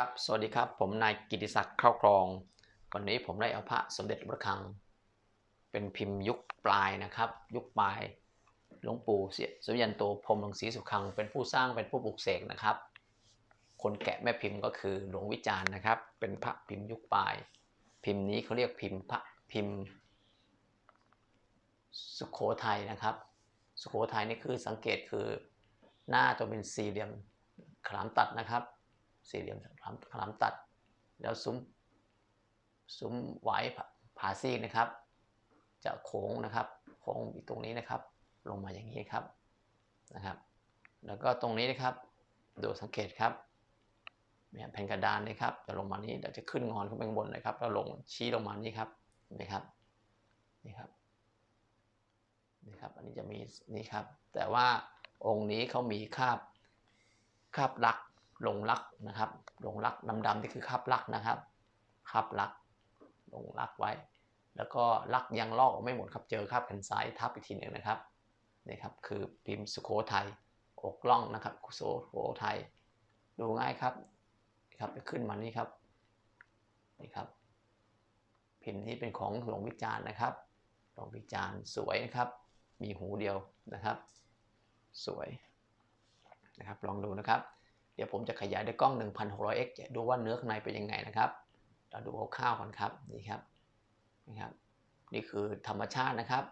ครับ สวัสดีครับ ผมนายกิติศักดิ์เข้ากรอง วันนี้ผมได้เอาพระสมเด็จพระคัง เป็นพิมพ์ยุคปลายนะครับ ยุคปลาย หลวงปู่เสียสุยันโตพรมหมรังสีสุขัง เป็นผู้สร้างเป็นผู้ปลุกเสกนะครับ คนแกะแม่พิมพ์ก็คือหลวงวิจารณ์นะครับ เป็นพระพิมพ์ยุคปลาย พิมพ์นี้เขาเรียกพิมพ์พระพิมพ์ สุขโขทัยนะครับ สุโขทัยนี่คือสังเกตคือหน้าจะเป็นสี่เหลี่ยมขลามตัดนะครับ สี่เหลี่ยมขลามตัด แล้วซุ้มซุ้มไหวผาผาซีกนะครับ จะโค้งนะครับโค้งอยู่ตรงนี้นะครับ ลงมาอย่างนี้ครับนะครับ แล้วก็ตรงนี้นะครับดูสังเกตครับเนี่ยแผ่นกระดานนะครับจะลงมานี้เดี๋ยวจะขึ้นงอนขึ้นไปข้างบนนะครับแล้วลงชี้ลงมานี่ครับเห็นไหมครับนี่ครับนี่ครับ อันนี้จะมีนี่ครับ แต่ว่าองค์นี้เขามีคาบคาบลัก ลงลักนะครับลงลักดำๆนี่คือคาบลักนะครับคาบลักลงลักไว้ แล้วก็ลักยังลอกไม่หมดครับเจอคาบแผ่นซ้ายทับอีกทีหนึ่งนะครับนี่ครับคือพิมพ์สุโขทัยอกล่องนะครับสุโขทัยดูง่ายครับครับไปขึ้นมานี่ครับนี่ครับ พิมพ์นี้เป็นของหลวงวิจารณ์นะครับหลวงวิจารณ์สวยนะครับ มีหูเดียวนะครับ สวยนะครับลองดูนะครับ เดี๋ยวผมจะขยายด้วยกล้อง 1600x จะดูว่าเนื้อข้างในเป็นยังไงนะครับ เราดูคร่าวๆก่อนครับนี่ครับนะครับ นี่คือธรรมชาตินะครับ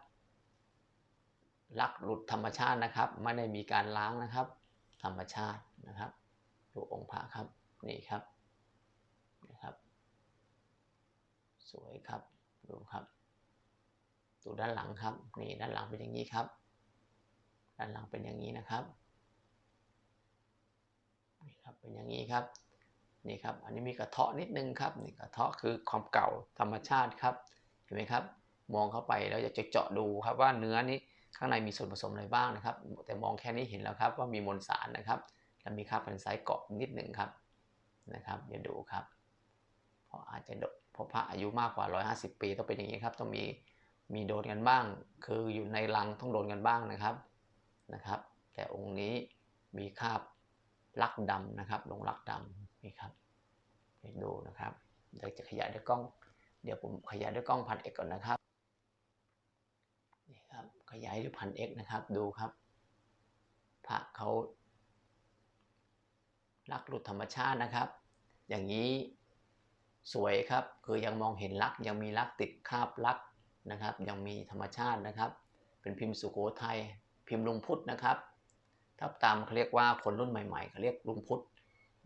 ลักหลุดธรรมชาตินะครับ ไม่ได้มีการล้างนะครับ ธรรมชาตินะครับ ดูองค์พระครับนี่ครับนะครับ สวยครับดูครับดูด้านหลังครับนี่ด้านหลังเป็นอย่างนี้ครับ ด้านหลังเป็นอย่างนี้นะครับ ครับเป็นอย่างนี้ครับนี่ครับอันนี้มีกระเทาะนิดนึงครับนี่กระเทาะคือความเก่าธรรมชาติครับเห็นไหมครับ มองเข้าไปแล้วจะเจาะดูครับว่าเนื้อนี้ข้างในมีส่วนผสมอะไรบ้างนะครับ แต่มองแค่นี้เห็นแล้วครับว่ามีมวลสารนะครับและมีคราบแผ่นไซเกาะนิดหนึ่งครับนะครับเดี๋ยวดูครับเพราะอาจจะเพราะพระอายุมากกว่า 150 ปีต้องเป็นอย่างนี้ครับต้องมีมีโดนกันบ้าง คืออยู่ในรังต้องโดนกันบ้างนะครับนะครับ แต่องค์นี้มีคราบ ลักดำนะครับลงลักดำนี่ครับไปดูนะครับเดี๋ยวจะขยายด้วยกล้อง เดี๋ยวผมขยายด้วยกล้องพันเอกก่อนนะครับนี่ครับขยายด้วยพันเอกนะครับดูครับพระเขาลักหลุดธรรมชาตินะครับ อย่างนี้สวยครับคือยังมองเห็นลักยังมีลักติดคาบลักนะครับ ยังมีธรรมชาตินะครับ เป็นพิมพ์สุโขทัยพิมพ์ลุงพุทธนะครับ ถ้าตามเขาเรียกว่าคนรุ่นใหม่ๆเขาเรียกลุงพุทธ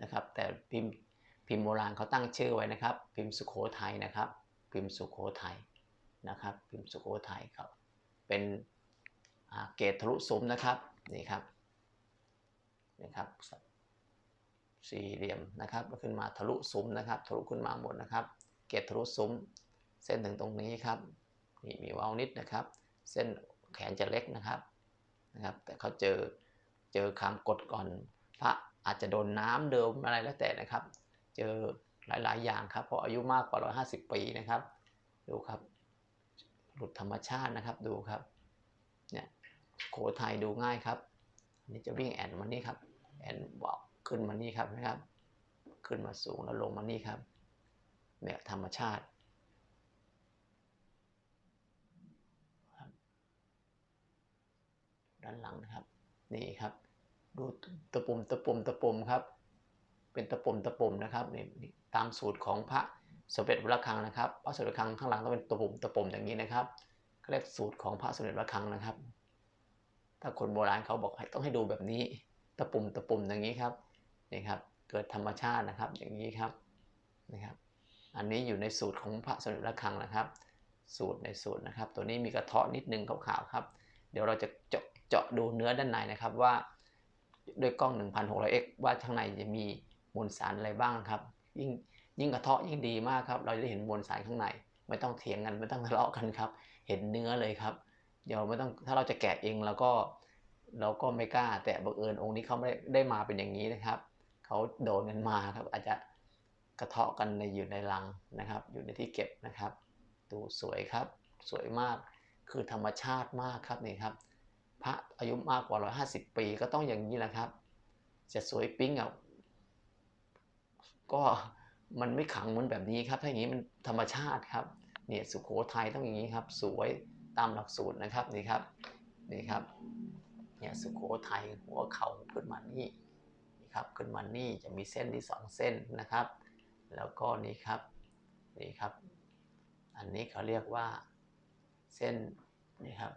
นะครับ แต่พิมพ์พิมพ์โบราณเขาตั้งชื่อไว้นะครับ พิมพ์สุโขทัยนะครับ พิมพ์สุโขทัยนะครับ พิมพ์สุโขทัยครับเป็นเกตทะลุซุ้มนะครับนี่ครับนี่ครับสี่เหลี่ยมนะครับขึ้นมาทะลุซุ้มนะครับ ทะลุขึ้นมาหมดนะครับ เกตทะลุซุ้ม เส้นถึงตรงนี้ครับนี่มีวาวนิดนะครับ เส้นแขนจะเล็กนะครับนะครับ แต่เขาเจอ เจอคำกดก่อน พระอาจจะโดนน้ำเดิมอะไรแล้วแต่นะครับ เจอหลายๆ อย่างครับ เพราะอายุมากกว่า 150 ปีนะครับ ดูครับ หลุดธรรมชาตินะครับดูครับเนี่ยโขทัยดูง่ายครับนนี้จะวิ่งแอนมานี่ครับแอนบอกขึ้นมานี่ครับนะครับ ขึ้นมาสูงแล้วลงมานี่ครับเนี่ยธรรมชาติด้านหลังนะครับ นี่ครับ ดูตะปุ่มตะปุ่มตะปุ่มครับ เป็นตะปุ่มตะปุ่มนะครับนี่ตามสูตรของพระสมเด็จพระคังนะครับ พระสมเด็จพระคังข้างหลังต้องเป็นตะปุ่มตะปุ่มอย่างนี้นะครับเรียกสูตรของพระสมเด็จพระคังนะครับ ถ้าคนโบราณเขาบอกให้ต้องให้ดูแบบนี้ ตะปุ่มตะปุ่มอย่างนี้ครับนี่ครับเกิดธรรมชาตินะครับอย่างนี้ครับนะครับ อันนี้อยู่ในสูตรของพระสมเด็จพระคังนะครับ สูตรในสูตรนะครับ ตัวนี้มีกระเทาะนิดนึงขาวๆครับ เดี๋ยวเราจะเจาะเจาะดูเนื้อด้านในนะครับว่า ด้วยกล้อง 1600x ว่าข้างในจะมีมวลสารอะไรบ้างครับ ยิ่งยิ่งกระเทาะยิ่งดีมากครับ เราจะเห็นมวลสารข้างใน ไม่ต้องเถียงกันไม่ต้องทะเลาะกันครับ เห็นเนื้อเลยครับ เดี๋ยวไม่ต้องถ้าเราจะแกะเองแล้วก็เราก็ไม่กล้า แต่บังเอิญองค์นี้เขาไม่ได้มาเป็นอย่างนี้นะครับเขาโดนกันมาครับ อาจจะกระเทาะกันในอยู่ในรังนะครับ อยู่ในที่เก็บนะครับ ดูสวยครับ สวยมากคือธรรมชาติมากครับนี่ครับ พระอายุมากกว่า 150 ปี ก็ต้องอย่างนี้แหละครับ จะสวยปิ๊งอะก็มันไม่ขังเหมือนแบบนี้ครับ ถ้าอย่างนี้มันธรรมชาติครับเนี่ยสุโขทัยต้องอย่างนี้ครับ สวยตามหลักสูตรนะครับนี่ครับนี่ครับเนี่ยสุโขทัยหัวเข่าขึ้นมานี่นี่ครับขึ้นมานี่จะมีเส้นที่สองเส้นนะครับ แล้วก็นี่ครับนี่ครับ อันนี้เขาเรียกว่าเส้นนี่ครับ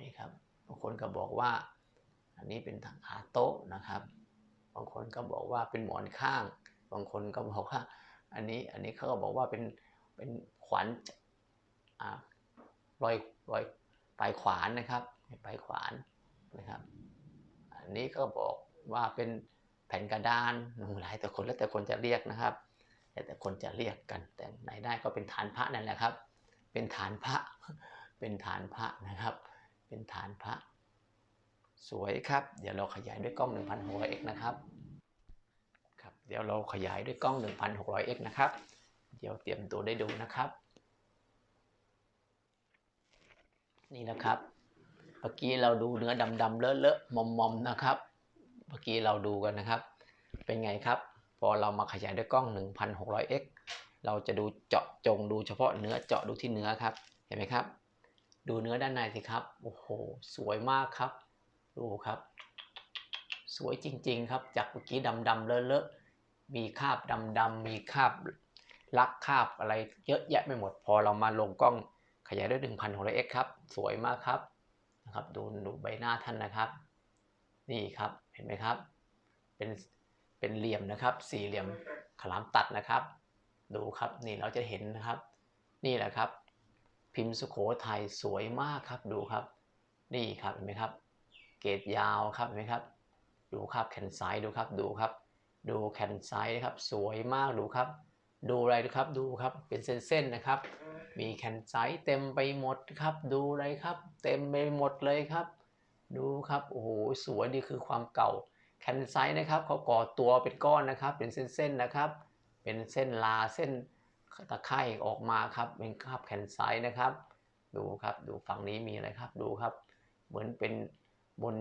นี่ครับ บางคนก็บอกว่า อันนี้เป็นทางขาโต๊ะนะครับ บางคนก็บอกว่าเป็นหมอนข้าง บางคนก็บอกว่า อันนี้อันนี้เขาก็บอกว่าเป็นเป็นขวัญอ่ารอยรอยปลายขวานนะครับปลายขวานนะครับ อันนี้ก็บอกว่าเป็นแผ่นกระดานหลายแต่คนแล้วแต่คนจะเรียกนะครับแต่แต่คนจะเรียกกัน แต่ไหนได้ก็เป็นฐานพระนั่นแหละครับ เป็นฐานพระ เป็นฐานพระนะครับ เป็นฐานพระ สวยครับ เดี๋ยวเราขยายด้วยกล้อง 1,600x นะครับครับ เดี๋ยวเราขยายด้วยกล้อง 1,600x นะครับ เดี๋ยวเตรียมตัวได้ดูนะครับ นี่นะครับ เมื่อกี้เราดูเนื้อดำๆเลอะๆมอมๆนะครับ เมื่อกี้เราดูกันนะครับ เป็นไงครับ พอเรามาขยายด้วยกล้อง 1,600x เราจะดูเจาะจงดูเฉพาะเนื้อเจาะดูที่เนื้อครับ เห็นไหมครับ ดูเนื้อด้านในสิครับ โอ้โห สวยมากครับ ดูครับ สวยจริง ๆ ครับ จากเมื่อกี้ดำๆเลอะๆ มีคราบดำๆ มีคราบลักคราบอะไรเยอะแยะไปหมด พอเรามาลงกล้องขยายด้วย 1,600x ครับ สวยมากครับ นะครับ ดูดูใบหน้าท่านนะครับ นี่ครับ เห็นไหมครับ เป็น เป็นเหลี่ยมนะครับ สี่เหลี่ยมขลามตัดนะครับ ดูครับ นี่เราจะเห็นนะครับ นี่แหละครับ พิมพ์สุโขทัยสวยมากครับดูครับ นี่ครับเห็นไหมครับ เกรดยาวครับเห็นไหมครับ ดูครับแขนซ้ายดูครับดูครับ ดูแขนซ้ายนะครับ สวยมากดูครับ ดูอะไรดูครับดูครับเป็นเส้นๆนะครับ มีแขนซ้ายเต็มไปหมดครับ ดูเลยครับ เต็มไปหมดเลยครับ ดูครับโอ้โหสวยนี่คือความเก่าแขนซ้ายนะครับเขาก่อตัวเป็นก้อนนะครับ เป็นเส้นๆนะครับ เป็นเส้นลาเส้น ตะไคร่ออกมาครับเป็นคราบแขนซ้ายนะครับ ดูครับดูฝั่งนี้มีอะไรครับดูครับ เหมือนเป็นบน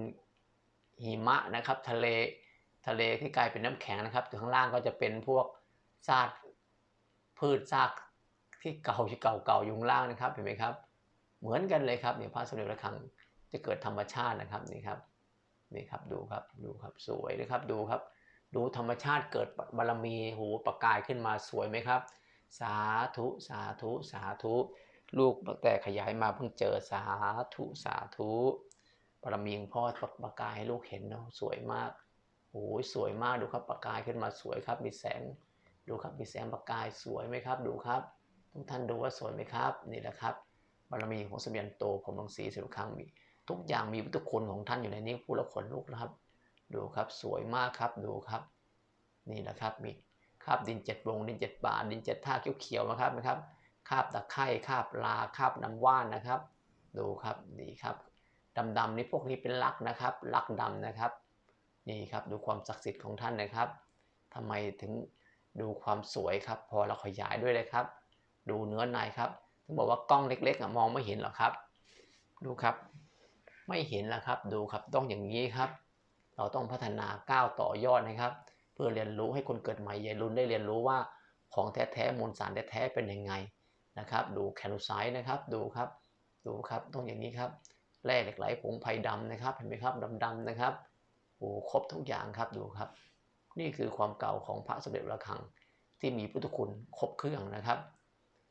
หิมะนะครับ ทะเลทะเลที่กลายเป็นน้ำแข็งนะครับข้างล่างก็จะเป็นพวกซากพืชซากที่เก่าที่เก่าๆยู่งล่างนะครับเห็นไหมครับ เหมือนกันเลยครับเนี่ยพระสมเด็จพระคังจะเกิดธรรมชาตินะครับนี่ครับนี่ครับดูครับดูครับสวยนะครับดูครับ ดูธรรมชาติเกิดบารมีหูประกายขึ้นมาสวยไหมครับ สาธุสาธุสาธุลูกตั้งแต่ขยายมาเพิ่งเจอสาธุสาธุบารมีงพ่อประกายให้ลูกเห็นเนาะสวยมากโอ้ยสวยมากดูครับประกายขึ้นมาสวยครับ มีแสงดูครับมีแสงประกายสวยไหมครับ ดูครับ ทุกท่านดูว่าสวยไหมครับ นี่แหละครับบารมีของสมเด็จโตผมลังสีสิบครั้งมีทุกอย่างมีพุทธคุณของท่านอยู่ในนี้พูดแล้วขนลุกนะครับ ดูครับสวยมากครับดูครับ นี่แหละครับมี คาบดินเจ็ดวงดินเจ็ดบาทดินเจ็ดท่าเขียวๆนะครับนะครับคาบตะไคร่คาบลาคาบน้ำว่านนะครับ ดูครับนี่ครับดำๆนี่พวกนี้เป็นลักนะครับลักดำนะครับนี่ครับดูความศักดิ์สิทธิ์ของท่านนะครับทำไมถึงดูความสวยครับ พอเราขยายด้วยเลยครับ ดูเนื้อในครับถึงบอกว่ากล้องเล็กๆมองไม่เห็นหรอกครับ ดูครับ ไม่เห็นแล้วครับดูครับต้องอย่างนี้ครับ เราต้องพัฒนาก้าวต่อยอดนะครับ เพื่อเรียนรู้ให้คนเกิดใหม่ยายรุ่นได้เรียนรู้ว่าของแท้ๆมวลสารแท้ๆเป็นยังไงนะครับ ดูแคลไซด์นะครับดูครับดูครับต้องอย่างนี้ครับแร่เหล็กไหลผงไผ่ดำนะครับเห็นไหมครับดำๆนะครับโอ้ครบทุกอย่างครับดูครับ นี่คือความเก่าของพระสมเด็จระฆัง ที่มีพุทธคุณครบเครื่องนะครับ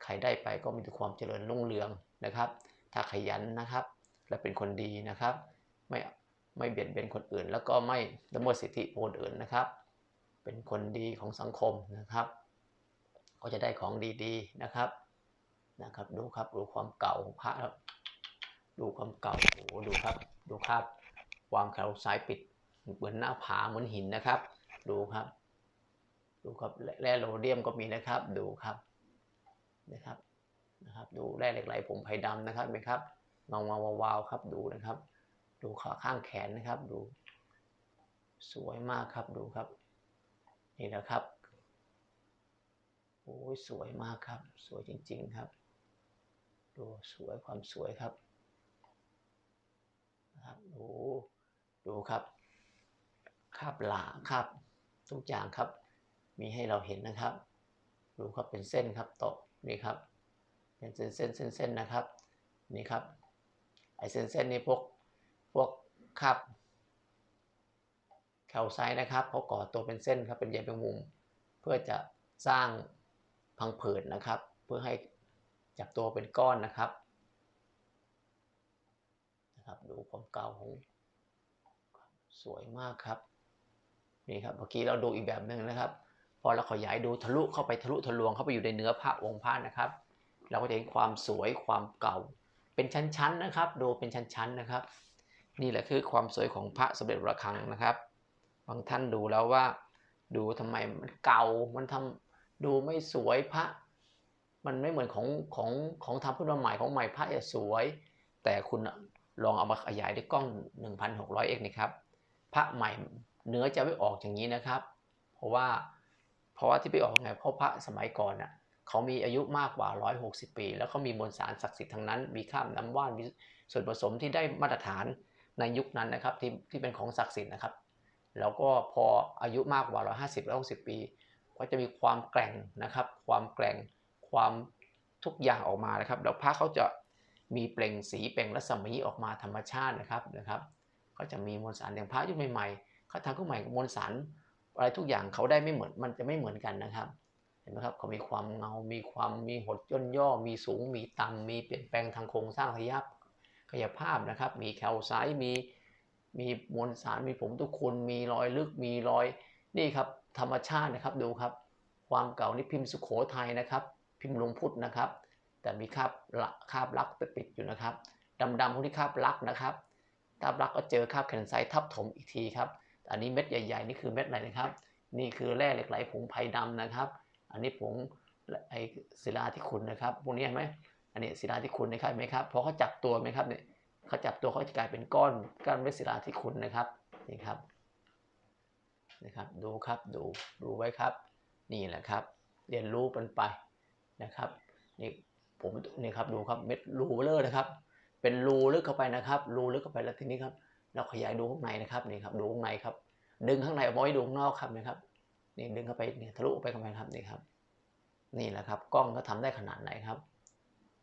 ใครได้ไปก็มีแต่ความเจริญรุ่งเรืองนะครับ ถ้าขยันนะครับ และเป็นคนดีนะครับ ไม่ไม่เบียดเบียนคนอื่น แล้วก็ไม่ละเมิดสิทธิคนอื่นนะครับ เป็นคนดีของสังคมนะครับ ก็จะได้ของดีๆนะครับนะครับ ดูครับดูความเก่าของพระดูความเก่าโอ้ดูครับดูครับวางแคลไซด์ปิดเหมือนหน้าผาเหมือนหินนะครับ ดูครับ ดูครับแร่โรเดียมก็มีนะครับ ดูครับนะครับนะครับ ดูแร่เหล็กไหลผงไผ่ดำนะครับไหมครับเงาวาวาวครับดูนะครับ ดูขาข้างแขนนะครับ ดู สวยมากครับดูครับ นี่นะครับโอ้ยสวยมากครับ สวยจริง ๆครับ ดูสวยความสวยครับนะครับโอ้ดูครับคาบหลาคาบทุกอย่างครับ มีให้เราเห็นนะครับดูครับเป็นเส้นครับตะนี่ครับ เป็นเส้นเส้นเส้นเส้นนะครับ นี่ครับไอเส้นเส้นนี้พวกพวกคาบ แคลไซต์นะครับเขาก่อตัวเป็นเส้นครับเป็นใยแมงมุม เพื่อจะสร้างพังผืดนะครับ เพื่อให้จับตัวเป็นก้อนนะครับนะครับ ดูความเก่าของสวยมากครับนี่ครับเมื่อกี้เราดูอีกแบบหนึ่งนะครับ พอเราขยายดูทะลุเข้าไปทะลุทะลวงเข้าไปอยู่ในเนื้อพระองค์พระนะครับ เราก็จะเห็นความสวยความเก่า เป็นชั้นๆนะครับ ดูเป็นชั้นๆนะครับ นี่แหละคือความสวยของพระสมเด็จระฆังนะครับ บางท่านดูแล้วว่า ดูทำไมมันเก่ามันทำดูไม่สวยพระ มันไม่เหมือนของของของทำขึ้นมาใหม่ของใหม่พระจะสวย แต่คุณลองเอามาขยายด้วยกล้อง 1,600x นี่ครับพระใหม่เนื้อจะไม่ออกอย่างนี้นะครับ เพราะว่าเพราะว่าที่ไปออกไงเพราะพระสมัยก่อนน่ะเขามีอายุมากกว่า 160 ปี แล้วเขามีมวลสารศักดิ์สิทธิ์ทั้งนั้น มีข้ามน้ำว่านมีส่วนผสมที่ได้มาตรฐานในยุคนั้นนะครับที่ที่เป็นของศักดิ์สิทธิ์นะครับ แล้วก็พออายุมากกว่า 150 160 ปี ก็จะมีความแกร่งนะครับ ความแกร่งความทุกอย่างออกมานะครับ แล้วพระเขาจะมีเปล่งสีเปล่งรัศมีออกมาธรรมชาตินะครับนะครับ ก็จะมีมวลสารอย่างพระยุคใหม่ๆเขาทำขึ้นใหม่มวลสารอะไรทุกอย่างเขาได้ไม่เหมือนมันจะไม่เหมือนกันนะครับเห็นไหมครับเขามีความเงา มีความมีหดย่นย่อ มีสูง มีต่ำมีเปลี่ยนแปลงทางโครงสร้างขยับขยับภาพนะครับ มีแคลไซต์มี มีมวลสารมีผมทุกคุณมีรอยลึกมีรอยนี่ครับธรรมชาตินะครับดูครับ ความเก่านี่พิมพ์สุโขทัยนะครับ พิมพ์หลวงพุทธนะครับ แต่มีคาบละคาบลักติดอยู่นะครับดำๆพวกนี้คาบลักนะครับคาบลักก็เจอคาบแคนไซต์ทับถมอีกทีครับอันนี้เม็ดใหญ่ๆนี่คือเม็ดอะไรนะครับ นี่คือแร่เหล็กไหลผงไผ่ดำนะครับ อันนี้ผงไอศิลาที่คุณนะครับพวกนี้เห็นไหมอันนี้ศิลาที่คุณนะครับเห็นไหมครับพอเขาจับตัวไหมครับเนี่ย เขาจับตัวเขาจะกลายเป็นก้อนก้อนเม็ดศิลาที่คุณนะครับนี่ครับนะครับ ดูครับดูดูไว้ครับ นี่แหละครับ เรียนรู้กันไปนะครับนี่ผมนี่ครับดูครับเม็ดรูเลอร์นะครับ เป็นรูลึกเข้าไปนะครับ รูลึกเข้าไปแล้วทีนี้ครับเราขยายดูข้างในนะครับนี่ครับดูข้างในครับ ดึงข้างในออกมาให้ดูข้างนอกครับนะครับนี่ดึงเข้าไปนี่ทะลุไปเข้าไปครับนี่ครับ นี่แหละครับ กล้องก็ทำได้ขนาดไหนครับ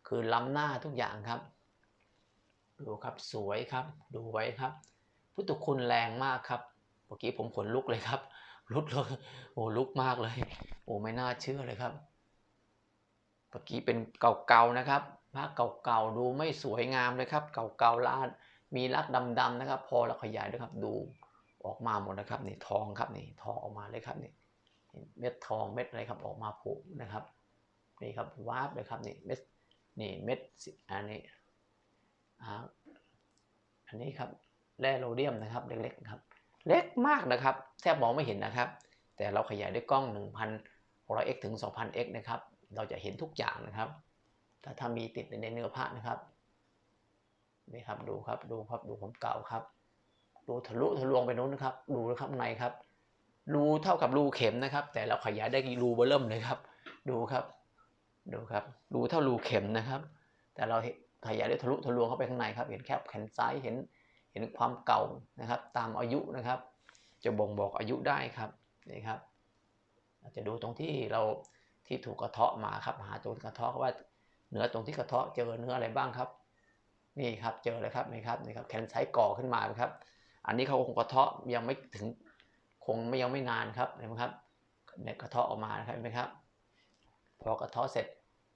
คือล้ำหน้าทุกอย่างครับ ดูครับสวยครับ ดูไว้ครับ พุทธคุณแรงมากครับเมื่อกี้ผมขนลุกเลยครับ ลุกเลยโอ้ลุกมากเลย โอ้ไม่น่าเชื่อเลยครับเมื่อกี้เป็นเก่าๆนะครับพระเก่าๆดูไม่สวยงามเลยครับ เก่าๆลาดมีรักดำๆนะครับ พอเราขยายด้วยครับ ดูออกมาหมดนะครับนี่ทองครับนี่ทองออกมาเลยครับนี่เม็ดทองเม็ดอะไรครับออกมาผูนะครับนี่ครับวาบเลยครับนี่เม็ดนี่เม็ดอันนี้ อันนี้ครับแร่โรเดียมนะครับเล็กๆครับ เล็กมากนะครับ แทบมองไม่เห็นนะครับ แต่เราขยายด้วยกล้อง 1,600x ถึง 2,000x นะครับ เราจะเห็นทุกอย่างนะครับถ้าถ้ามีติดในเนื้อผ้านะครับนี่ครับดูครับดูครับดูผมเก่าครับ ดูทะลุทะลวงไปนู้นนะครับ ดูนะครับในครับรูเท่ากับรูเข็มนะครับ แต่เราขยายได้รูเบอร์เริ่มเลยครับ ดูครับ ดูครับ รูเท่ารูเข็มนะครับ แต่เรา ขยายได้ทะลุทะลวงเข้าไปข้างในครับ เห็นแคบแขนซ้ายเห็นเห็นความเก่านะครับ ตามอายุนะครับ จะบ่งบอกอายุได้ครับนี่ครับอาจจะดูตรงที่เราที่ถูกกระเทาะมาครับ หาตัวกระเทาะว่าเนื้อตรงที่กระเทาะเจอเนื้ออะไรบ้างครับ นี่ครับเจอเลยครับนี่ครับนี่ครับแขนซ้ายก่อขึ้นมาครับ อันนี้เขาคงกระเทาะยังไม่ถึงคงไม่ยังไม่นานครับเห็นไหมครับเนี่ยกระเทาะออกมานะครับเห็นไหมครับ พอกระเทาะเสร็จ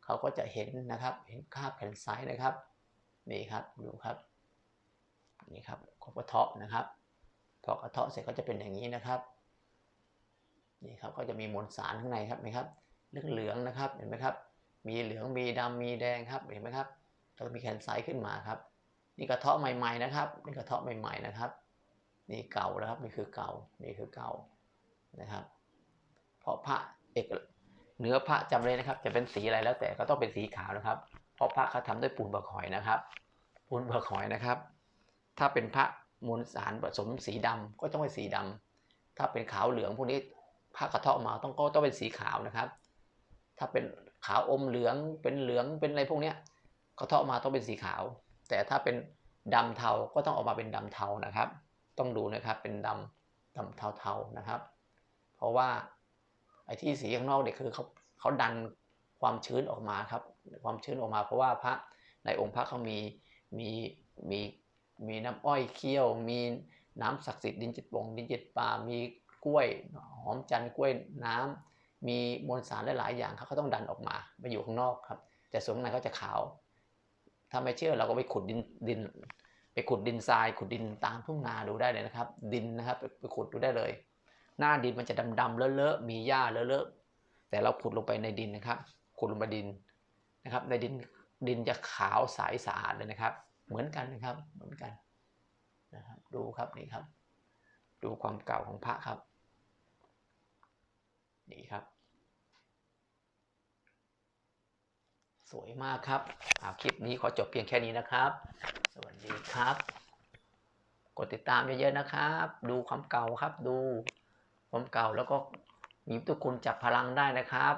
เขาก็จะเห็นนะครับ เห็นคาบแขนซ้ายนะครับนี่ครับดูครับนี่ครับกระเทาะนะครับพอกระเทาะเสร็จก็จะเป็นอย่างนี้นะครับนี่ครับก็จะมีมวลสารข้างในครับเห็นไหมครับเลืองเหลืองนะครับเห็นไหมครับ มีเหลืองมีดำมีแดงครับเห็นไหมครับแล้วมีแขนซ้ายขึ้นมาครับ นี่กระเทาะใหม่ ๆนะครับ นี่กระเทาะใหม่ๆนะครับ นี่เก่าแล้วครับนี่คือเก่านี่คือเก่านะครับ เพราะพระเอก เนื้อพระจำเลยนะครับ จะเป็นสีอะไรแล้วแต่ก็ต้องเป็นสีขาวนะครับ เพราะพระเขาทำด้วยปูนเบอร์หอยนะครับ ปูนเบอร์หอยนะครับ ถ้าเป็นพระมวลสารผสมสีดำก็ต้องเป็นสีดำถ้าเป็นขาวเหลืองพวกนี้พระกระเทาะมาต้องก็ต้องเป็นสีขาวนะครับ ถ้าเป็นขาวอมเหลืองเป็นเหลืองเป็นอะไรพวกนี้กระเทาะมาต้องเป็นสีขาว แต่ถ้าเป็นดำเทาก็ต้องออกมาเป็นดำเทานะครับ ต้องดูนะครับเป็นดำดำเทาๆนะครับ เพราะว่า ไอ้ที่สีข้างนอกเนี่ยคือเขาเขาดันความชื้นออกมาครับ ความชื้นออกมาเพราะว่าพระในองค์พระเขามีมีมีมีน้ำอ้อยเคี่ยว มีน้ำศักดิ์สิทธิ์ดินจิตปงดินจิตป่ามีกล้วยหอมจันทร์กล้วยน้ำมีมวลสารหลาย ๆ อย่างเขาก็ต้องดันออกมามาอยู่ข้างนอกครับ แต่ส่วนข้างในเขาจะขาว ถ้าไม่เชื่อเราก็ไปขุดดินดิน ไปขุดดินทราย ขุดดินตามทุ่งนาดูได้เลยนะครับ ดินนะครับไปขุดดูได้เลย หน้าดินมันจะดำๆเลอะๆมีหญ้าเลอะๆแต่เราขุดลงไปในดินนะครับ ขุดลงไปดินนะครับ ในดินดินจะขาวใสสะอาดเลยนะครับ เหมือนกันนะครับเหมือนกันนะครับ ดูครับนี่ครับ ดูความเก่าของพระครับนี่ครับ สวยมากครับอาคลิปนี้ขอจบเพียงแค่นี้นะครับ สวัสดีครับ กดติดตามเยอะๆนะครับ ดูความเก่าครับดู ความเก่าแล้วก็มีทุกคนจับพลังได้นะครับ